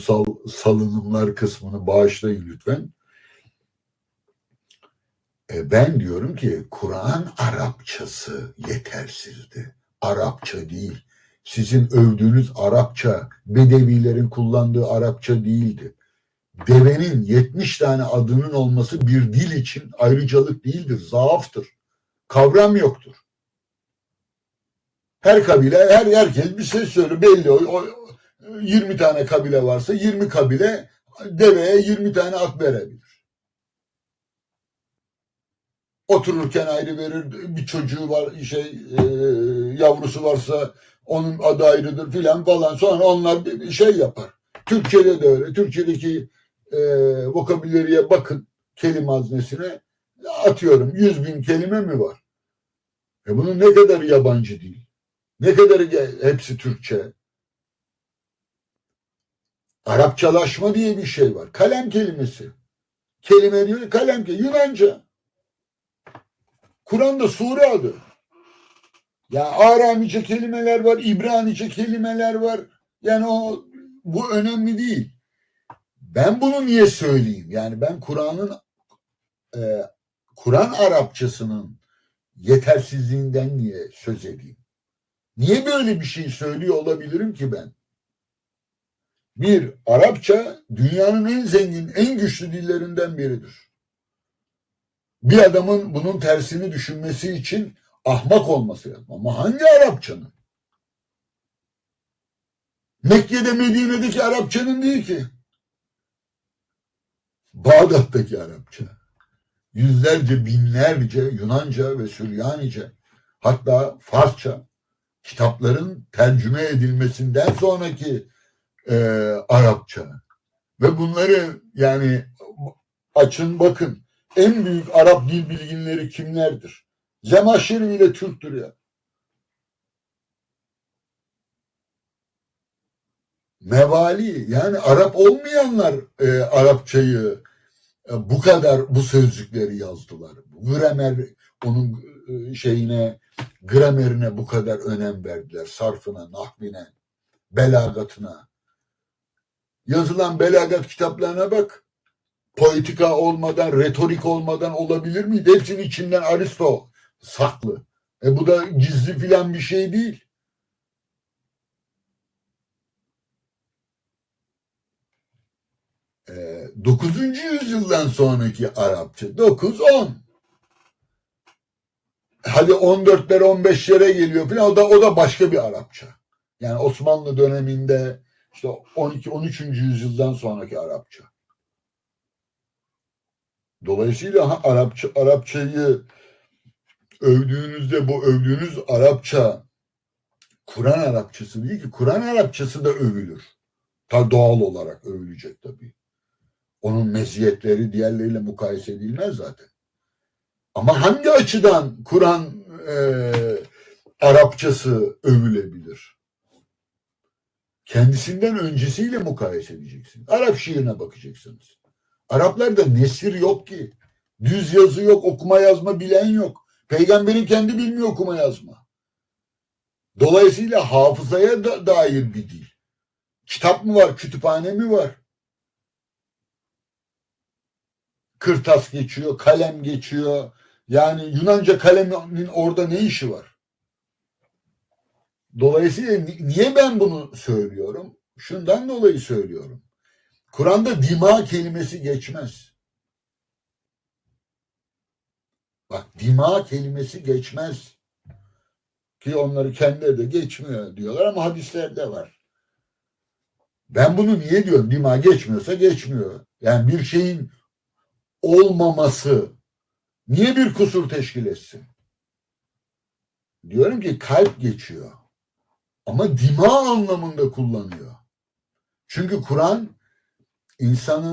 sal, salınımlar kısmını bağışlayın lütfen. E, ben diyorum ki Kur'an Arapçası yetersizdi. Arapça değil. Sizin övdüğünüz Arapça, Bedevilerin kullandığı Arapça değildi. Devenin 70 tane adının olması bir dil için ayrıcalık değildir, zaaftır. Kavram yoktur. Her kabile, her herkes bir şey söylüyor. Belli o, o 20 tane kabile varsa 20 kabile deveye 20 tane at verebilir. Otururken ayrı verir, bir çocuğu var, şey e, yavrusu varsa onun adı ayrıdır filan falan. Sonra onlar bir şey yapar. Türkçe'de de öyle. Türkçedeki e, vokabüleriye bakın kelime haznesine. Atıyorum 100 bin kelime mi var? E bunun ne kadar yabancı değil? Ne kadarı ge- hepsi Türkçe? Arapçalaşma diye bir şey var. Kalem kelimesi. Kelime diyor kalem ke Yunanca. Kur'an'da sure adı. Ya Aramice kelimeler var, İbranice kelimeler var. Yani o bu önemli değil. Ben bunu niye söyleyeyim? Yani ben Kur'an'ın e, Kur'an Arapçasının yetersizliğinden niye söz edeyim? Niye böyle bir şey söylüyor olabilirim ki ben? Bir, Arapça dünyanın en zengin, en güçlü dillerinden biridir. Bir adamın bunun tersini düşünmesi için ahmak olması lazım. Ama hangi Arapçanın? Mekke'de Medine'deki Arapçanın değil ki. Bağdat'taki Arapça. Yüzlerce, binlerce Yunanca ve Süryanice hatta Farsça kitapların tercüme edilmesinden sonraki e, Arapça. Ve bunları yani açın bakın en büyük Arap dil bilginleri kimlerdir? Zemahşeri bile Türktür ya. Mevali yani Arap olmayanlar e, Arapçayı e, bu kadar bu sözcükleri yazdılar. Gramer onun e, şeyine gramerine bu kadar önem verdiler. Sarfına, nahvine, belagatına. Yazılan belagat kitaplarına bak. Poetika olmadan, retorik olmadan olabilir miydi? Hepsinin içinden Aristo saklı. E bu da gizli filan bir şey değil. E, 9. yüzyıldan sonraki Arapça 9-10 hadi 14'lere 15'lere geliyor falan o da o da başka bir Arapça. Yani Osmanlı döneminde işte 12 13. yüzyıldan sonraki Arapça. Dolayısıyla Arapça Arapçayı övdüğünüzde bu övdüğünüz Arapça Kur'an Arapçası değil ki Kur'an Arapçası da övülür. Ta doğal olarak övülecek tabii. Onun meziyetleri diğerleriyle mukayese edilmez zaten. Ama hangi açıdan Kur'an e, Arapçası övülebilir? Kendisinden öncesiyle mukayese edeceksin. Arap şiirine bakacaksınız. Araplarda nesir yok ki. Düz yazı yok, okuma yazma bilen yok. Peygamberin kendi bilmiyor okuma yazma. Dolayısıyla hafızaya da dair bir dil. Kitap mı var, kütüphane mi var? Kırtas geçiyor, kalem geçiyor. Yani Yunanca kalemin orada ne işi var? Dolayısıyla ni- niye ben bunu söylüyorum? Şundan dolayı söylüyorum. Kur'an'da dima kelimesi geçmez. Bak dima kelimesi geçmez. Ki onları kendileri de geçmiyor diyorlar ama hadislerde var. Ben bunu niye diyorum? Dima geçmiyorsa geçmiyor. Yani bir şeyin olmaması niye bir kusur teşkil etsin? Diyorum ki kalp geçiyor. Ama dima anlamında kullanıyor. Çünkü Kur'an insanın